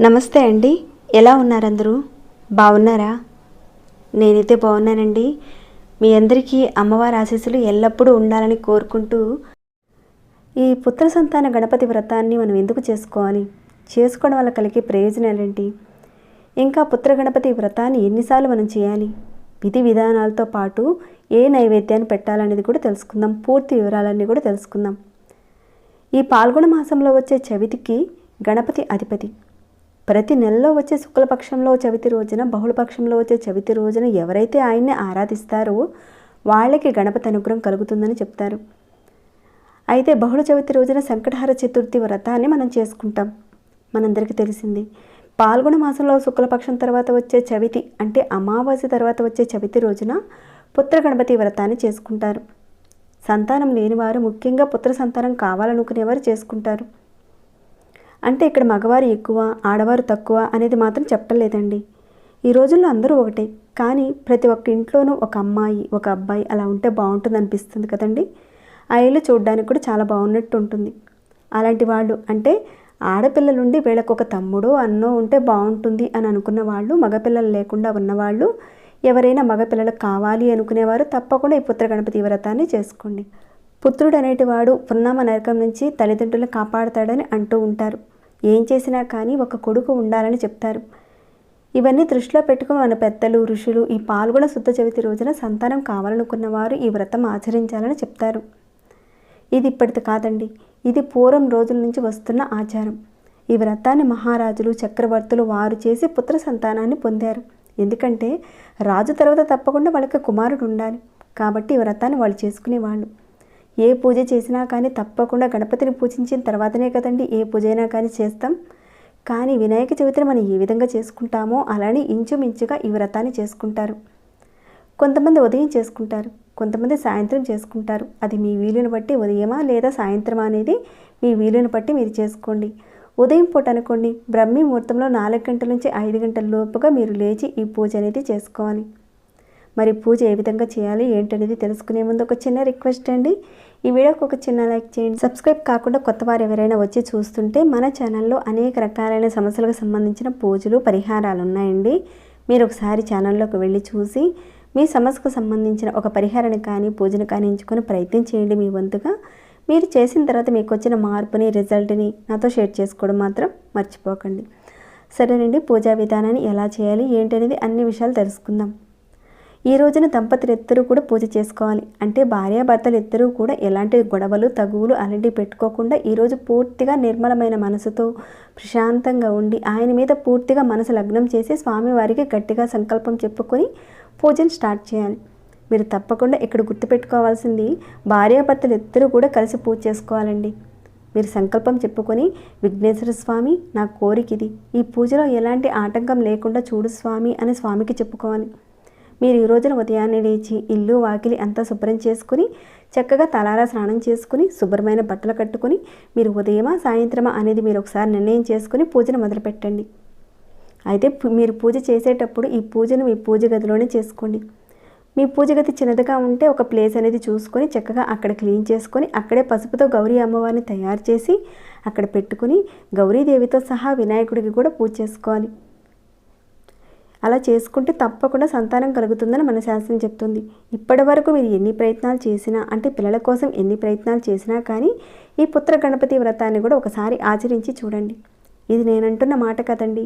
నమస్తే అండి. ఎలా ఉన్నారు అందరూ బాగున్నారా? నేనైతే బాగున్నానండి. మీ అందరికీ అమ్మవారి ఆశీస్సులు ఎల్లప్పుడూ ఉండాలని కోరుకుంటూ ఈ పుత్ర సంతాన గణపతి వ్రతాన్ని మనం ఎందుకు చేసుకోవాలి? చేసుకోవడం వల్ల కలిగే ప్రయోజనాలేంటి? ఇంకా పుత్ర గణపతి వ్రతాన్ని ఎన్నిసార్లు మనం చేయాలి? విధి విధానాలతో పాటు ఏ నైవేద్యాన్ని పెట్టాలనేది కూడా తెలుసుకుందాం. పూర్తి వివరాలన్నీ కూడా తెలుసుకుందాం. ఈ పాల్గొన మాసంలో వచ్చే చవితికి గణపతి అధిపతి. ప్రతి నెలలో వచ్చే శుక్లపక్షంలో చవితి రోజున బహుళపక్షంలో వచ్చే చవితి రోజున ఎవరైతే ఆయన్ని ఆరాధిస్తారో వాళ్ళకి గణపతి అనుగ్రహం కలుగుతుందని చెప్తారు. అయితే బహుళ చవితి రోజున సంకటహార చతుర్థి వ్రతాన్ని మనం చేసుకుంటాం. మనందరికీ తెలిసింది. పాల్గొన మాసంలో శుక్లపక్షం తర్వాత వచ్చే చవితి అంటే అమావాస్య తర్వాత వచ్చే చవితి రోజున పుత్ర గణపతి వ్రతాన్ని చేసుకుంటారు. సంతానం లేనివారు ముఖ్యంగా పుత్ర సంతానం కావాలనుకునేవారు చేసుకుంటారు. అంటే ఇక్కడ మగవారు ఎక్కువ ఆడవారు తక్కువ అనేది మాత్రం చెప్పలేదండి ఈ రోజుల్లో అందరూ ఒకటే. కానీ ప్రతి ఒక్క ఇంట్లోనూ ఒక అమ్మాయి ఒక అబ్బాయి అలా ఉంటే బాగుంటుంది అనిపిస్తుంది కదండి. ఆ ఇల్లు చూడడానికి కూడా చాలా బాగున్నట్టు ఉంటుంది. అలాంటి వాళ్ళు అంటే ఆడపిల్లలుండి వీళ్ళకు ఒక తమ్ముడో అన్నో ఉంటే బాగుంటుంది అని అనుకున్న వాళ్ళు మగపిల్లలు లేకుండా ఉన్నవాళ్ళు ఎవరైనా మగపిల్లలకు కావాలి అనుకునేవారు తప్పకుండా ఈ పుత్ర గణపతి వ్రతాన్ని చేసుకోండి. పుత్రుడు అనేటివాడు పున్నామ నరకం నుంచి తల్లిదండ్రులను కాపాడతాడని అంటూ ఉంటారు. ఏం చేసినా కానీ ఒక కొడుకు ఉండాలని చెప్తారు. ఇవన్నీ దృష్టిలో పెట్టుకుని మన పెద్దలు ఋషులు ఈ పాల్గొన శుద్ధ చవితి రోజున సంతానం కావాలనుకున్న వారు ఈ వ్రతం ఆచరించాలని చెప్తారు. ఇది ఇప్పటిది కాదండి. ఇది పూర్వం రోజుల నుంచి వస్తున్న ఆచారం. ఈ వ్రతాన్ని మహారాజులు చక్రవర్తులు వారు చేసి పుత్ర సంతానాన్ని పొందారు. ఎందుకంటే రాజు తర్వాత తప్పకుండా వాళ్ళకి కుమారుడు ఉండాలి కాబట్టి ఈ వ్రతాన్ని వాళ్ళు చేసుకునేవాళ్ళు. ఏ పూజ చేసినా కానీ తప్పకుండా గణపతిని పూజించిన తర్వాతనే కదండి ఏ పూజ అయినా కానీ చేస్తాం. కానీ వినాయక చవితిని మనం ఏ విధంగా చేసుకుంటామో అలానే ఇంచుమించుగా ఈ వ్రతాన్ని చేసుకుంటారు. కొంతమంది ఉదయం చేసుకుంటారు కొంతమంది సాయంత్రం చేసుకుంటారు. అది మీ వీలుని బట్టి ఉదయమా లేదా సాయంత్రమా అనేది మీ వీలుని బట్టి మీరు చేసుకోండి. ఉదయం పూట అనుకోండి. బ్రహ్మీ ముహూర్తంలో నాలుగు గంటల నుంచి ఐదు గంటల లోపుగా మీరు లేచి ఈ పూజ అనేది చేసుకోవాలి. మరి పూజ ఏ విధంగా చేయాలి ఏంటనేది తెలుసుకునే ముందు ఒక చిన్న రిక్వెస్ట్ అండి. ఈ వీడియోకి ఒక చిన్న లైక్ చేయండి. సబ్స్క్రైబ్ కాకుండా కొత్త వారు ఎవరైనా వచ్చి చూస్తుంటే మన ఛానల్లో అనేక రకాలైన సమస్యలకు సంబంధించిన పూజలు పరిహారాలు ఉన్నాయండి. మీరు ఒకసారి ఛానల్లోకి వెళ్ళి చూసి మీ సమస్యకు సంబంధించిన ఒక పరిహారాన్ని కానీ పూజను కానీ ఎంచుకొని ప్రయత్నం చేయండి మీ వంతుగా. మీరు చేసిన తర్వాత మీకు వచ్చిన మార్పుని రిజల్ట్ని నాతో షేర్ చేసుకోవడం మాత్రం మర్చిపోకండి. సరేనండి పూజా విధానాన్ని ఎలా చేయాలి ఏంటనేది అన్ని విషయాలు తెలుసుకుందాం. ఈ రోజున దంపతులు ఇద్దరూ కూడా పూజ చేసుకోవాలి అంటే భార్యాభర్తలు ఇద్దరూ కూడా ఎలాంటి గొడవలు తగువులు అలాంటివి పెట్టుకోకుండా ఈరోజు పూర్తిగా నిర్మలమైన మనసుతో ప్రశాంతంగా ఉండి ఆయన మీద పూర్తిగా మనసు లగ్నం చేసి స్వామివారికి గట్టిగా సంకల్పం చెప్పుకొని పూజను స్టార్ట్ చేయాలి. మీరు తప్పకుండా ఇక్కడ గుర్తుపెట్టుకోవాల్సింది భార్యాభర్తలు ఇద్దరు కూడా కలిసి పూజ చేసుకోవాలండి. మీరు సంకల్పం చెప్పుకొని విఘ్నేశ్వర స్వామి నా కోరిక ఇది. ఈ పూజలో ఎలాంటి ఆటంకం లేకుండా చూడు స్వామి అని స్వామికి చెప్పుకోవాలి. మీరు ఈ రోజున ఉదయాన్నే లేచి ఇల్లు వాకిలి అంతా శుభ్రం చేసుకుని చక్కగా తలారా స్నానం చేసుకుని శుభ్రమైన బట్టలు కట్టుకుని మీరు ఉదయమా సాయంత్రమా అనేది మీరు ఒకసారి నిర్ణయం చేసుకుని పూజను మొదలుపెట్టండి. అయితే మీరు పూజ చేసేటప్పుడు ఈ పూజను మీ పూజ గదిలోనే చేసుకోండి. మీ పూజ గది చిన్నదిగా ఉంటే ఒక ప్లేస్ అనేది చూసుకొని చక్కగా అక్కడ క్లీన్ చేసుకొని అక్కడే పసుపుతో గౌరీ అమ్మవారిని తయారు చేసి అక్కడ పెట్టుకుని గౌరీదేవితో సహా వినాయకుడికి కూడా పూజ చేసుకోవాలి. అలా చేసుకుంటే తప్పకుండా సంతానం కలుగుతుందని మన శాస్త్రం చెప్తుంది. ఇప్పటి వరకు మీరు ఎన్ని ప్రయత్నాలు చేసినా అంటే పిల్లల కోసం ఎన్ని ప్రయత్నాలు చేసినా కానీ ఈ పుత్ర గణపతి వ్రతాన్ని కూడా ఒకసారి ఆచరించి చూడండి. ఇది నేనంటున్న మాట కదండి.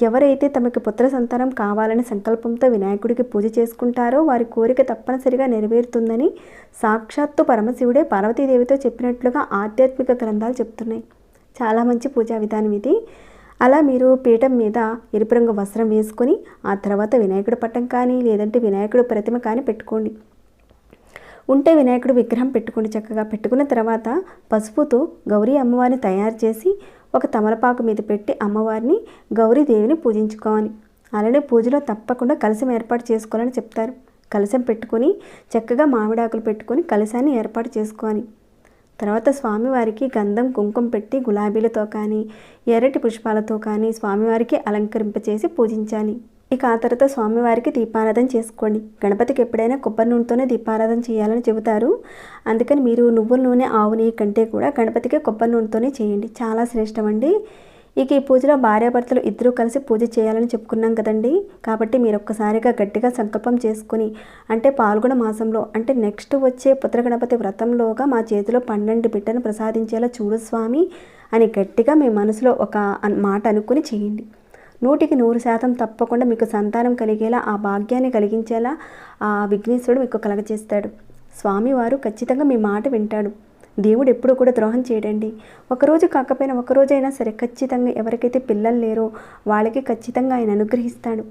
ఎవరైతే తమకి పుత్ర సంతానం కావాలని సంకల్పంతో వినాయకుడికి పూజ చేసుకుంటారో వారి కోరిక తప్పనిసరిగా నెరవేరుతుందని సాక్షాత్తు పరమశివుడే పార్వతీదేవితో చెప్పినట్లుగా ఆధ్యాత్మిక గ్రంథాలు చెప్తున్నాయి. చాలా మంచి పూజా విధానం ఇది. అలా మీరు పీఠం మీద ఎరుపు రంగు వస్త్రం వేసుకొని ఆ తర్వాత వినాయకుడి పట్టం కానీ లేదంటే వినాయకుడు ప్రతిమ కానీ పెట్టుకోండి. ఉంటే వినాయకుడు విగ్రహం పెట్టుకోండి చక్కగా. పెట్టుకున్న తర్వాత పసుపుతో గౌరీ అమ్మవారిని తయారు చేసి ఒక తమలపాకు మీద పెట్టి అమ్మవారిని గౌరీదేవిని పూజించుకోవాలి. అలానే పూజలో తప్పకుండా కలశం ఏర్పాటు చేసుకోవాలని చెప్తారు. కలశం పెట్టుకొని చక్కగా మామిడాకులు పెట్టుకొని కలశాన్ని ఏర్పాటు చేసుకోవాలి. తర్వాత స్వామివారికి గంధం కుంకుమ పెట్టి గులాబీలతో కానీ ఎర్రటి పుష్పాలతో కానీ స్వామివారికి అలంకరింపచేసి పూజించాలి. ఇక ఆ తర్వాత స్వామివారికి దీపారాధన చేసుకోండి. గణపతికి ఎప్పుడైనా కొబ్బరి నూనెతోనే దీపారాధన చేయాలని చెబుతారు. అందుకని మీరు నువ్వుల నూనె ఆవు నెయ్యి కంటే కూడా గణపతికి కొబ్బరి నూనెతోనే చేయండి. చాలా శ్రేష్టం అండి ఇక ఈ పూజలో భార్యాభర్తలు ఇద్దరూ కలిసి పూజ చేయాలని చెప్పుకున్నాం కదండి. కాబట్టి మీరు ఒక్కసారిగా గట్టిగా సంకల్పం చేసుకుని అంటే పాల్గొన మాసంలో అంటే నెక్స్ట్ వచ్చే పుత్రగణపతి వ్రతంలోగా మా చేతిలో పన్నెండు బిడ్డను ప్రసాదించేలా చూడు స్వామి అని గట్టిగా మీ మనసులో ఒక మాట అనుకుని చేయండి. నూటికి నూరు శాతం తప్పకుండా మీకు సంతానం కలిగేలా ఆ భాగ్యాన్ని కలిగించేలా ఆ విఘ్నేశ్వరుడు మీకు కలగచేస్తాడు స్వామివారు ఖచ్చితంగా మీ మాట వింటాడు. దేవుడు ఎప్పుడు కూడా ద్రోహం చేయడండి. ఒకరోజు కాకపోయినా ఒకరోజైనా సరే ఖచ్చితంగా ఎవరికైతే పిల్లలు లేరో వాళ్ళకి ఖచ్చితంగా ఆయన అనుగ్రహిస్తాడు.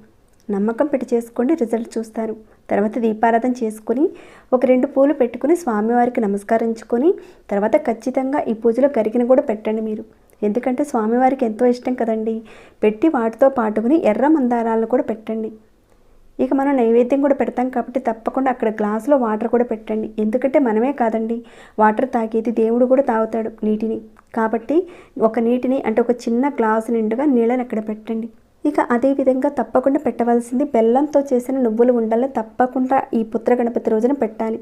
నమ్మకం పెట్టి చేసుకోండి రిజల్ట్ చూస్తారు. తర్వాత దీపారాధన చేసుకొని ఒక రెండు పూలు పెట్టుకుని స్వామివారికి నమస్కరించుకొని తర్వాత ఖచ్చితంగా ఈ పూజలో గరిగిన కూడా పెట్టండి మీరు. ఎందుకంటే స్వామివారికి ఎంతో ఇష్టం కదండి. పెట్టి వాటితో పాటుకుని ఎర్ర మందారాలను కూడా పెట్టండి. ఇక మనం నైవేద్యం కూడా పెడతాం కాబట్టి తప్పకుండా అక్కడ గ్లాసులో వాటర్ కూడా పెట్టండి. ఎందుకంటే మనమే కాదండి. వాటర్ తాగేది దేవుడు కూడా తాగుతాడు నీటిని. కాబట్టి ఒక నీటిని అంటే ఒక చిన్న గ్లాసు నిండుగా నీళ్ళని అక్కడ పెట్టండి. ఇక అదే విధంగా తప్పకుండా పెట్టవలసింది బెల్లంతో చేసిన నువ్వులు ఉండాలని తప్పకుండా ఈ పుత్ర గణపతి రోజున పెట్టాలి.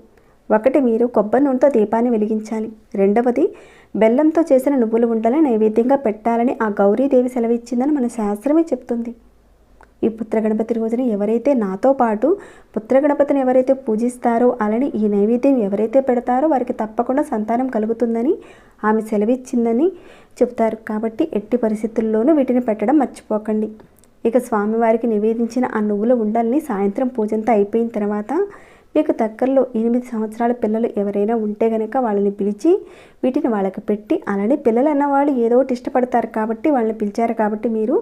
ఒకటి మీరు కొబ్బరి నూనెతో దీపాన్ని వెలిగించాలి. రెండవది బెల్లంతో చేసిన నువ్వులు ఉండలే నైవేద్యంగా పెట్టాలని ఆ గౌరీదేవి సెలవిచ్చిందని మన శాస్త్రమే చెప్తుంది. ఈ పుత్రగణపతి రోజున ఎవరైతే నాతో పాటు పుత్రగణపతిని ఎవరైతే పూజిస్తారో అలానే ఈ నైవేద్యం ఎవరైతే పెడతారో వారికి తప్పకుండా సంతానం కలుగుతుందని ఆమె సెలవిచ్చిందని చెప్తారు. కాబట్టి ఎట్టి పరిస్థితుల్లోనూ వీటిని పెట్టడం మర్చిపోకండి. ఇక స్వామివారికి నివేదించిన ఆ నువ్వుల ఉండల్ని సాయంత్రం పూజంతా అయిపోయిన తర్వాత మీకు దగ్గరలో ఎనిమిది సంవత్సరాల పిల్లలు ఎవరైనా ఉంటే కనుక వాళ్ళని పిలిచి వీటిని వాళ్ళకి పెట్టి అలానే పిల్లలు అన్నవాళ్ళు ఏదో ఒకటి ఇష్టపడతారు కాబట్టి వాళ్ళని పిలిచారు కాబట్టి మీరు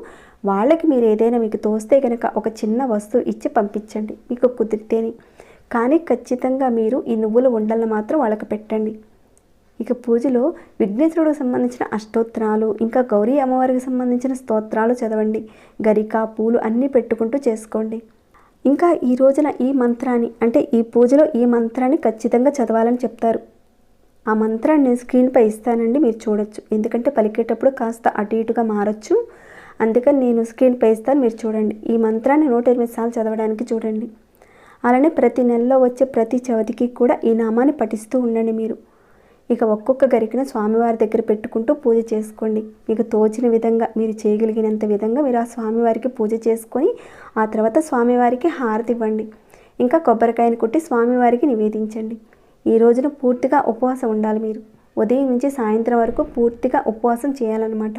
వాళ్ళకి మీరు ఏదైనా మీకు తోస్తే కనుక ఒక చిన్న వస్తువు ఇచ్చి పంపించండి. మీకు కుదిరితేనే. కానీ ఖచ్చితంగా మీరు ఈ నువ్వుల ఉండలను మాత్రం వాళ్ళకి పెట్టండి. ఇక పూజలో విఘ్నేశ్వరుడికి సంబంధించిన అష్టోత్తరాలు ఇంకా గౌరీ అమ్మవారికి సంబంధించిన స్తోత్రాలు చదవండి. గరిక పూలు అన్నీ పెట్టుకుంటూ చేసుకోండి. ఇంకా ఈ రోజున ఈ మంత్రాన్ని అంటే ఈ పూజలో ఈ మంత్రాన్ని ఖచ్చితంగా చదవాలని చెప్తారు. ఆ మంత్రాన్ని నేను స్క్రీన్పై ఇస్తానండి మీరు చూడొచ్చు. ఎందుకంటే పలికేటప్పుడు కాస్త అటు ఇటుగా మారచ్చు. అందుకని నేను స్క్రీన్పై ఇస్తాను మీరు చూడండి. ఈ మంత్రాన్ని నూట ఎనిమిది సార్లు చదవడానికి చూడండి. అలానే ప్రతి నెలలో వచ్చే ప్రతి చవితికి కూడా ఈ నామాన్ని పఠిస్తూ ఉండండి మీరు. ఇక ఒక్కొక్క గరికను స్వామివారి దగ్గర పెట్టుకుంటూ పూజ చేసుకోండి. మీకు తోచిన విధంగా మీరు చేయగలిగినంత విధంగా మీరు ఆ స్వామివారికి పూజ చేసుకొని ఆ తర్వాత స్వామివారికి హారతి ఇవ్వండి. ఇంకా కొబ్బరికాయని కొట్టి స్వామివారికి నివేదించండి. ఈ రోజున పూర్తిగా ఉపవాసం ఉండాలి మీరు. ఉదయం నుంచి సాయంత్రం వరకు పూర్తిగా ఉపవాసం చేయాలన్నమాట.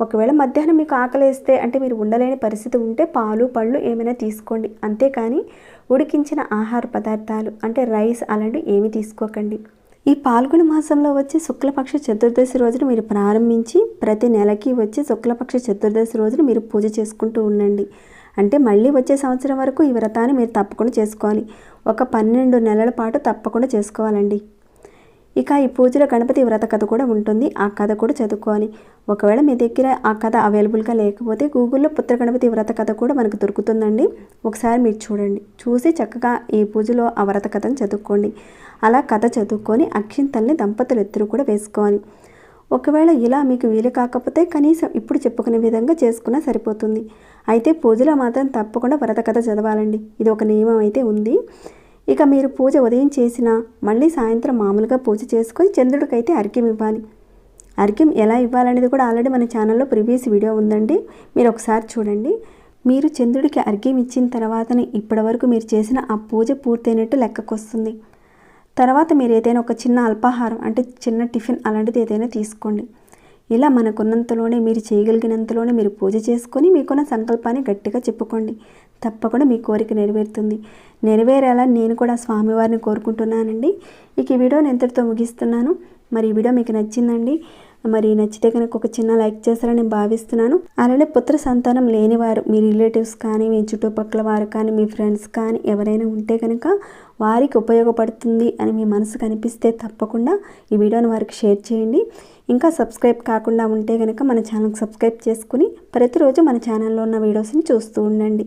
ఒకవేళ మధ్యాహ్నం మీకు ఆకలేస్తే అంటే మీరు ఉండలేని పరిస్థితి ఉంటే పాలు పళ్ళు ఏమైనా తీసుకోండి. అంతేకాని ఉడికించిన ఆహార పదార్థాలు అంటే రైస్ అలాంటివి ఏమీ తీసుకోకండి. ఈ పాల్గొన మాసంలో వచ్చే శుక్లపక్ష చతుర్దశి రోజున మీరు ప్రారంభించి ప్రతి నెలకి వచ్చే శుక్లపక్ష చతుర్దశి రోజున మీరు పూజ చేసుకుంటూ ఉండండి. అంటే మళ్ళీ వచ్చే సంవత్సరం వరకు ఈ వ్రతాన్ని మీరు తప్పకుండా చేసుకోవాలి. ఒక పన్నెండు నెలల పాటు తప్పకుండా చేసుకోవాలండి. ఇక ఈ పూజలో గణపతి వ్రత కథ కూడా ఉంటుంది. ఆ కథ కూడా చదువుకోవాలి. ఒకవేళ మీ దగ్గర ఆ కథ అవైలబుల్గా లేకపోతే గూగుల్లో పుత్ర గణపతి వ్రత కథ కూడా మనకు దొరుకుతుందండి. ఒకసారి మీరు చూడండి. చూసి చక్కగా ఈ పూజలో ఆ వ్రత కథను చదువుకోండి. అలా కథ చదువుకొని అక్షింతల్ని దంపతులు ఇద్దరు కూడా వేసుకోవాలి. ఒకవేళ ఇలా మీకు వీలు కాకపోతే కనీసం ఇప్పుడు చెప్పుకునే విధంగా చేసుకున్నా సరిపోతుంది. అయితే పూజలో మాత్రం తప్పకుండా వ్రత కథ చదవాలండి. ఇది ఒక నియమం అయితే ఉంది. ఇక మీరు పూజ ఉదయం చేసినా మళ్ళీ సాయంత్రం మామూలుగా పూజ చేసుకొని చంద్రుడికైతే అర్ఘ్యం ఇవ్వాలి. అర్ఘ్యం ఎలా ఇవ్వాలనేది కూడా ఆల్రెడీ మన ఛానల్లో ప్రీవియస్ వీడియో ఉందండి. మీరు ఒకసారి చూడండి. మీరు చంద్రుడికి అర్ఘ్యం ఇచ్చిన తర్వాతనే ఇప్పటివరకు మీరు చేసిన ఆ పూజ పూర్తయినట్టు లెక్కకొస్తుంది తర్వాత మీరు ఏదైనా ఒక చిన్న అల్పాహారం అంటే చిన్న టిఫిన్ అలాంటిది ఏదైనా తీసుకోండి. ఇలా మనకున్నంతలోనే మీరు చేయగలిగినంతలోనే మీరు పూజ చేసుకొని మీకున్న సంకల్పాన్ని గట్టిగా చెప్పుకోండి. తప్పకుండా మీ కోరిక నెరవేరుతుంది. నెరవేరేలా నేను కూడా స్వామివారిని కోరుకుంటున్నానండి. ఇక ఈ వీడియో ఎంతటితో ముగిస్తున్నాను. మరి ఈ వీడియో మీకు నచ్చిందండి మరి నచ్చితే కనుక ఒక చిన్న లైక్ చేస్తారని నేను భావిస్తున్నాను. అలానే పుత్ర సంతానం లేనివారు మీ రిలేటివ్స్ కానీ మీ చుట్టుపక్కల వారు కానీ మీ ఫ్రెండ్స్ కానీ ఎవరైనా ఉంటే కనుక వారికి ఉపయోగపడుతుంది అని మీ మనసు కనిపిస్తే తప్పకుండా ఈ వీడియోని వారికి షేర్ చేయండి. ఇంకా సబ్స్క్రైబ్ కాకుండా ఉంటే కనుక మన ఛానల్కి సబ్స్క్రైబ్ చేసుకుని ప్రతిరోజు మన ఛానల్లో ఉన్న వీడియోస్ని చూస్తూ ఉండండి.